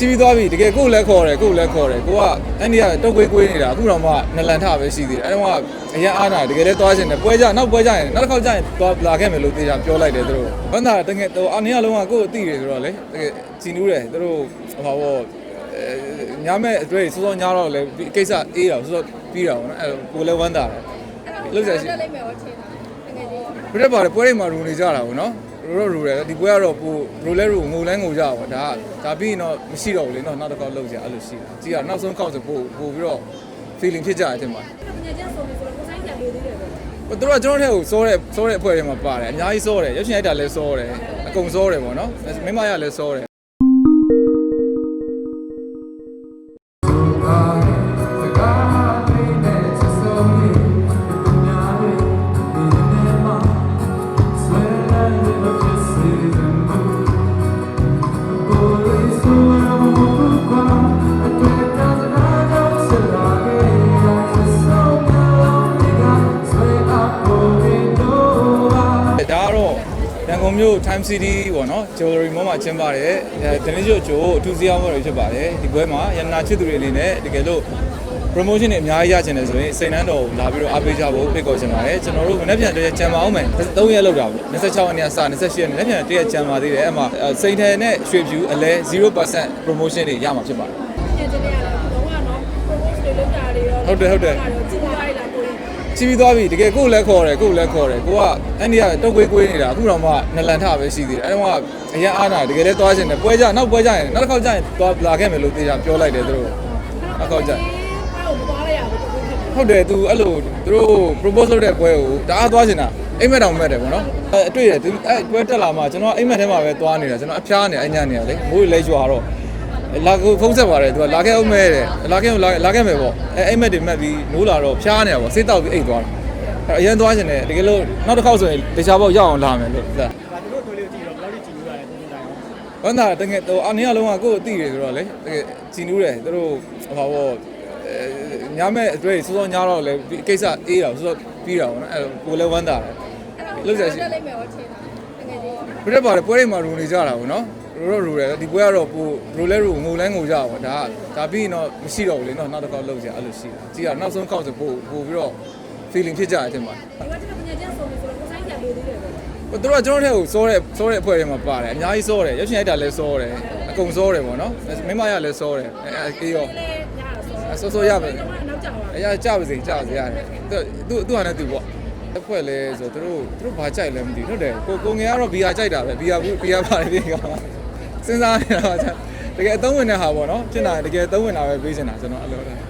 စီးပြီးသွားပြီတကယ်ကိုယ်လည်းခေါ်တယ်ကိုယ်လည်းခေါ်တယ်ကိုကအဲ့ဒီကတုတ်ကွေးကွေးနေတာအခုတော့မှနလန်ထပဲရှိသေးတယ်အဲ့တော့ကအရင်အားနာတကယ်လည်းသွားရှင်တယ်ပွဲကြနောက်ပွဲကြရင်နောက်တစ်ခေါက်ကြရင်သွားလာခဲ့မယ်လို့တေချာပြောလိုက်တယ်သူတို့ဘန္တာတကယ်တော့အနေအလုံးကကိုယ်အသိတယ်ဆိုတော့လေတကယ်ကြည်နူးတယ်သူတို့ဟောပေါ့ညမဲ့အတွေ့စောစောညတော့လေကိစ္စအေးတော့စောစောပြီးတော့နော်အဲ့ကိုလည်းဝမ်းတာတယ်လောက်ဆက်ရှိလိုက်မယ်ဟောထင်တာတကယ်ကြီးပြည့်ပါတယ်ပွဲတွေမှာရူနေကြတာပေါ့နော် ရူတော့ရူတယ်ဒီပွဲကတော့ပိုရူလဲရူငိုလဲငိုကြပါဒါကဒါပြီးရင်တော့မရှိတော့ဘူးလေနော်နောက်တစ်ခေါက်လောက်ကြအဲ့လိုရှိတာကြည့်ရနောက်ဆုံးခေါက်ဆိုပို့ပို့ပြီးတော့ feeling ဖြစ်ကြတယ်တင်ပါတယ်ပညာချင်းဆိုပြီးဆိုတော့ကိုဆိုင်ကြလို့သေးတယ်ပဲသူတို့ကကျွန်တော်တို့ထဲကိုစောတဲ့စောတဲ့အဖွဲ့တွေမှာပါတယ်အများကြီးစောတယ်ရုပ်ရှင်ရိုက်တာလည်းစောတယ်အကုန်စောတယ်ပေါ့နော်မိမရလည်းစောတယ် ရန်ကုန်မြို့ Time City ပေါ့နော် Jewelry Mall မှာကျင်းပါတယ်အဲတနင်္ဂနွေကျိုးအထူးစည်းအောင်ပွဲတွေဖြစ်ပါတယ်ဒီပွဲမှာရန်နာချစ်သူတွေအနေနဲ့တကယ်လို့ promotion တွေအများကြီးရချင်တယ်ဆိုရင်စိန်နှန်းတော်ကိုလာပြီးတော့အားပေးကြဖို့ဖိတ်ခေါ်ချင်ပါတယ်ကျွန်တော်တို့မနေ့ပြန်တည်းကြံပါအောင်မယ်3ရက်လောက်တာပေါ့26ရက်နေ့ကစ28ရက်နေ့နေ့ပြန်တည်းကြံပါသေးတယ်အဲ့မှာစိန်ထဲနဲ့ရွှေဖြူအလဲ0% promotion တွေရမှာဖြစ်ပါတယ်ပညာချင်းတွေကလည်းတော့ကတော့ promote တွေလုပ်တာတွေရောကြည့်သွားရလားကိုယ် ချီးပြီးသွားပြီတကယ်ကိုယ်လည်းခေါ်တယ်ကိုယ်လည်းခေါ်တယ်ကိုကအဲ့ဒီကတုတ်ကွေးကွေးနေတာအခုတော့မှနလန်ထပဲရှိသေးတယ်အဲ့တော့ကအရင်အားနာတကယ်လည်းသွားရှင်တယ်ပွဲကြနောက်ပွဲကြရင်နောက်တစ်ခေါက်ကြရင်သွားလာခဲ့မယ်လို့တေချာပြောလိုက်တယ်သူတို့နောက်ခေါက်ကြရင်အဲ့ကိုမသွားရဘူးကိုယ်ဖြစ်ဟုတ်တယ်သူအဲ့လိုသူတို့ propose လုပ်တဲ့ပွဲကိုတအားသွားရှင်တာအိမ်မက်တောင်မက်တယ်ဗောနော်အဲ့အတွေ့တယ်သူအဲ့ပွဲတက်လာမှကျွန်တော်အိမ်မက်ထဲမှာပဲသွားနေတာကျွန်တော်အဖျားနေအိမ်ညနေရလေမိုးလေရွာတော့ လာကိုဖုံးဆက်ပါတယ်သူကလာခဲ့အောင်မဲတယ်လာခဲ့လာလာခဲ့မယ်ပေါ့အဲအိမ်မက်တွေမက်ပြီးနိုးလာတော့ဖျားနေတာပေါ့စိတ်တောက်ပြီးအိတ်သွားတယ်အဲ့အရင်သွားရှင်တယ်တကယ်လို့နောက်တစ်ခေါက်ဆိုရင်တခြားပေါက်ရောက်အောင်လာမယ်လို့လားဒါတို့တို့လေးကိုကြည့်တော့ဘယ်လောက်ထိကြည့်လို့ရတယ်ပုံစံတိုင်းအောင်ဘန္တာတကယ်တော့အနေအလုံးကကိုယ်အသိတယ်ဆိုတော့လေတကယ်ကြည်နူးတယ်သူတို့ဟောပေါ့ညမဲ့အတွေ့စောစောညတော့လေကိစ္စအေးတော့စောစောပြီးတော့နော်အဲ့ကိုလည်းဝမ်းတာတယ်လောက်ဆက်ရှိလိုက်မယ်ဟောထင်တာတကယ်ကြီးပြည့်ပါတယ်ပွဲတွေမှာရူနေကြတာပေါ့နော် ရူတော့ရူတယ်ဒီပွဲကတော့ပိုရူလဲရူငိုလဲငိုကြပါဒါကဒါပြီးရင်တော့မရှိတော့ဘူးလေနော်နောက်တစ်ခေါက်လောက်ကြအဲ့လိုရှိတာကြည့်ရနောက်ဆုံးခေါက်ဆိုပို့ပို့ပြီးတော့ feeling ဖြစ်ကြတယ်တင်ပါတယ်ဒီကပညာချင်းဆိုပြီးဆိုတော့ကိုဆိုင်ကြလို့သေးတယ်ပဲသူတို့ကကျွန်တော်တို့ထဲကိုစောတဲ့စောတဲ့အဖွဲ့တွေမှာပါတယ်အများကြီးစောတယ်ရုပ်ရှင်ရိုက်တာလည်းစောတယ်အကုန်စောတယ်ပေါ့နော်မိမရလည်းစောတယ်အဲအေးရောလဲညတော့ဆောဆောရမယ်နောက်ကြပါအရာကြပါစေကြပါစေရတယ်သူသူသူဟာနဲ့သူပေါ့တစ်ဖွဲ့လဲဆိုသူတို့သူတို့ဘာကြိုက်လဲမသိဘူးဟုတ်တယ်ကိုကိုငယ်ကတော့ဘီယာကြိုက်တာပဲဘီယာဘူးဘီယာပါတယ်ဒီကောင် စဉ်းစားနေတာပါတကယ်အသုံးဝင်တဲ့ဟာပေါ့နော်ဖြစ်လာတကယ်အသုံးဝင်တာပဲပေးချင်တာကျွန်တော်အဲ့လို